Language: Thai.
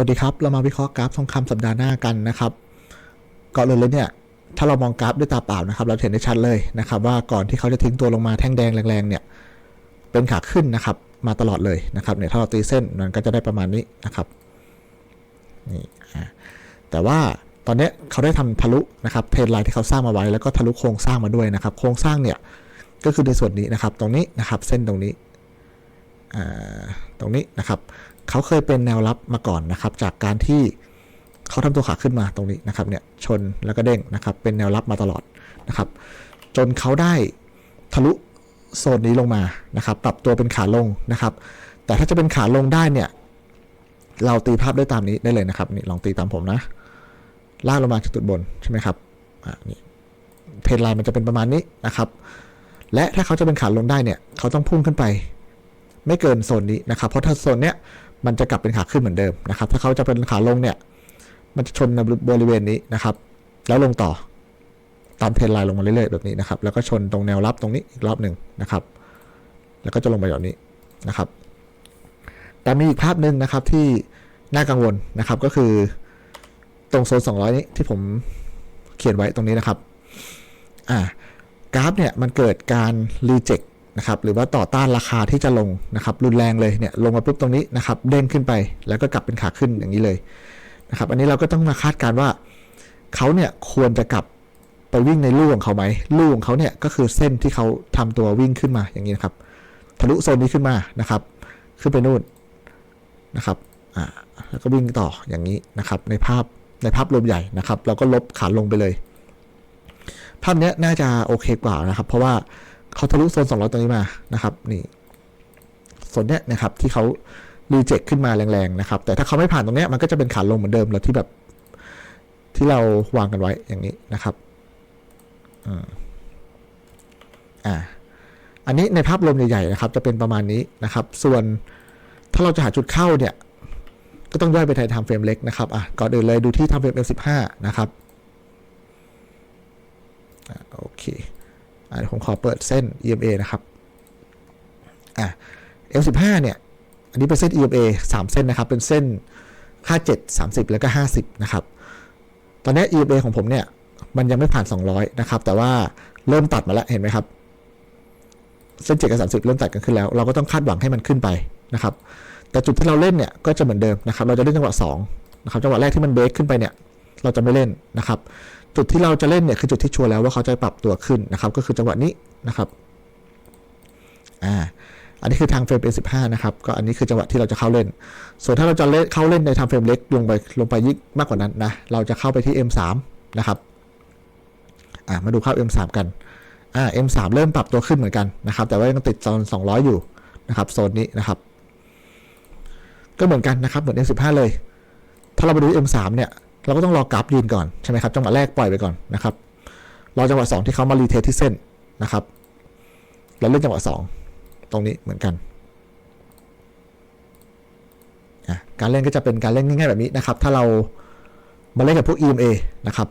วัสดีครับ เรามาวิเคราะห์กราฟทองคำสัปดาห์หน้ากันนะครับก่อนอื่นเลยเนี่ยถ้าเรามองกราฟด้วยตาเปล่านะครับ เราเห็นได้ชัดเลยนะครับ ว่าก่อนที่เขาจะทิ้งตัวลงมาแท่งแดงแรงๆเนี่ยเป็นขาขึ้นนะครับ มาตลอดเลยนะครับเนี่ยถ้าเราตีเส้นมันก็จะได้ประมาณนี้นะครับนี่แต่ว่าตอนนี้เขาได้ทำทะลุนะครับเทรนไลน์ที่เขาสร้างมาไว้แล้วก็ทะลุโครงสร้างมาด้วยนะครับ โครงสร้างเนี่ยก็คือในส่วนนี้นะครับ ตรงนี้นะครับ เส้นตรงนี้อ่า ตรงนี้นะครับเขาเคยเป็นแนวรับมาก่อนนะครับ จากการที่เขาทำตัวขาขึ้นมาตรงนี้นะครับเนี่ยชนแล้วก็เด้งนะครับ เป็นแนวรับมาตลอดนะครับ จนเขาได้ทะลุโซนนี้ลงมานะครับ ปรับตัวเป็นขาลงนะครับ แต่ถ้าจะเป็นขาลงได้เนี่ย เราตีภาพได้ตามนี้ได้เลยนะครับนี่ลองตีตามผมนะลากลงมาจากจุดบนใช่ไหมครับอ่านี่เทรนไลน์มันจะเป็นประมาณนี้นะครับ และถ้าเขาจะเป็นขาลงได้เนี่ย เขาต้องพุ่งขึ้นไป ไม่เกินโซนนี้นะครับ เพราะถ้าโซนเนี้ยมันจะกลับเป็นขาขึ้นเหมือนเดิมนะครับ ถ้าเขาจะเป็นขาลงเนี่ย มันจะชนบริเวณนี้นะครับ แล้วลงต่อตามเทรนไลน์ลงมาเรื่อยๆแบบนี้นะครับ แล้วก็ชนตรงแนวรับตรงนี้อีกรอบหนึ่งนะครับ แล้วก็จะลงไปแบบนี้นะครับ แต่มีอีกภาพหนึ่งนะครับที่น่ากังวลนะครับก็คือตรงโซน 200 นี้ที่ผมเขียนไว้ตรงนี้นะครับ อ่ากราฟเนี่ยมันเกิดการรีเจ็ค นะครับหรือว่าต่อต้านราคาที่จะลงนะครับรุนแรงเลยเนี่ยลงมาปุ๊บตรงนี้นะครับเด้งขึ้นไปแล้วก็กลับเป็นขาขึ้นอย่างนี้เลยนะครับอันนี้เราก็ต้องมาคาดการณ์ว่าเขาเนี่ยควรจะกลับไปวิ่งในลู่ของเขาไหมลู่ของเขาเนี่ยก็คือเส้นที่เขาทำตัววิ่งขึ้นมาอย่างนี้นะครับทะลุโซนนี้ขึ้นมานะครับขึ้นไปนู่นนะครับอ่าแล้วก็วิ่งต่ออย่างนี้นะครับในภาพในภาพรวมใหญ่นะครับ เราก็ลบขาลงไปเลย ภาพนี้น่าจะโอเคกว่านะครับ เพราะว่า เขาทะลุโซน 200 ตรงนี้มานะครับนี่โซนเนี้ยนะครับที่เขารีเจ็คขึ้นมาแรงๆนะครับ แต่ถ้าเขาไม่ผ่านตรงเนี้ยมันก็จะเป็นขาลงเหมือนเดิมแล้วที่แบบที่เราวางกันไว้อย่างนี้นะครับอ่าอันนี้ในภาพรวมใหญ่ๆนะครับ จะเป็นประมาณนี้นะครับ ส่วนถ้าเราจะหาจุดเข้าเนี่ย ก็ต้องย่อยไปในไทม์เฟรมเล็กนะครับอะก่อนอื่นเลยดูที่ทม์เฟรม L15 นะครับอะโอเค เดี๋ยวผมขอเปิดเส้น EMA นะครับอะ L15 เนี่ย อันนี้เป็นเส้น EMA 3 เส้นนะครับ เป็นเส้นค่า 7 30 แล้วก็ 50 นะครับ ตอนนี้ EMA ของผมเนี่ย มันยังไม่ผ่าน 200 นะครับ แต่ว่าเริ่มตัดมาแล้ว เห็นไหมครับ เส้น 7 กับ 30 เริ่มตัดกันขึ้นแล้ว เราก็ต้องคาดหวังให้มันขึ้นไปนะครับ แต่จุดที่เราเล่นเนี่ย ก็จะเหมือนเดิมนะครับ เราจะเล่นจังหวะ 2 นะครับ จังหวะแรกที่มันเบรกขึ้นไปเนี่ย เราจะไม่เล่นนะครับ จุดที่เราจะเล่นเนี่ยคือจุดที่ชัวร์แล้วว่าเขาจะปรับตัวขึ้นนะครับ ก็คือจังหวะนี้นะครับอ่าอันนี้คือทางเฟรม A15 นะครับ ก็อันนี้คือจังหวะที่เราจะเข้าเล่น ส่วนถ้าเราจะเล่นเข้าเล่นในทางเฟรมเล็กลงไปลงไปยิ่งมากกว่านั้นนะ เราจะเข้าไปที่ M3 นะครับ อ่ามาดูเข้า M3 กัน อ่า M3 เริ่มปรับตัวขึ้นเหมือนกันนะครับ แต่ว่ายังติดโซน200 อยู่นะครับ โซนนี้นะครับ ก็เหมือนกันนะครับ เหมือน M15 เลย ถ้าเราไปดู M3 เนี่ย เราก็ต้องรอกราฟยืนก่อนใช่ไหมครับจังหวะแรกปล่อยไปก่อนนะครับรอจังหวะ2ที่เขามารีเทสที่เส้นนะครับแล้วเล่นจังหวะ 2 ตรงนี้เหมือนกัน การเล่นก็จะเป็นการเล่นง่ายๆแบบนี้นะครับ ถ้าเรามาเล่นกับพวก EMA นะครับ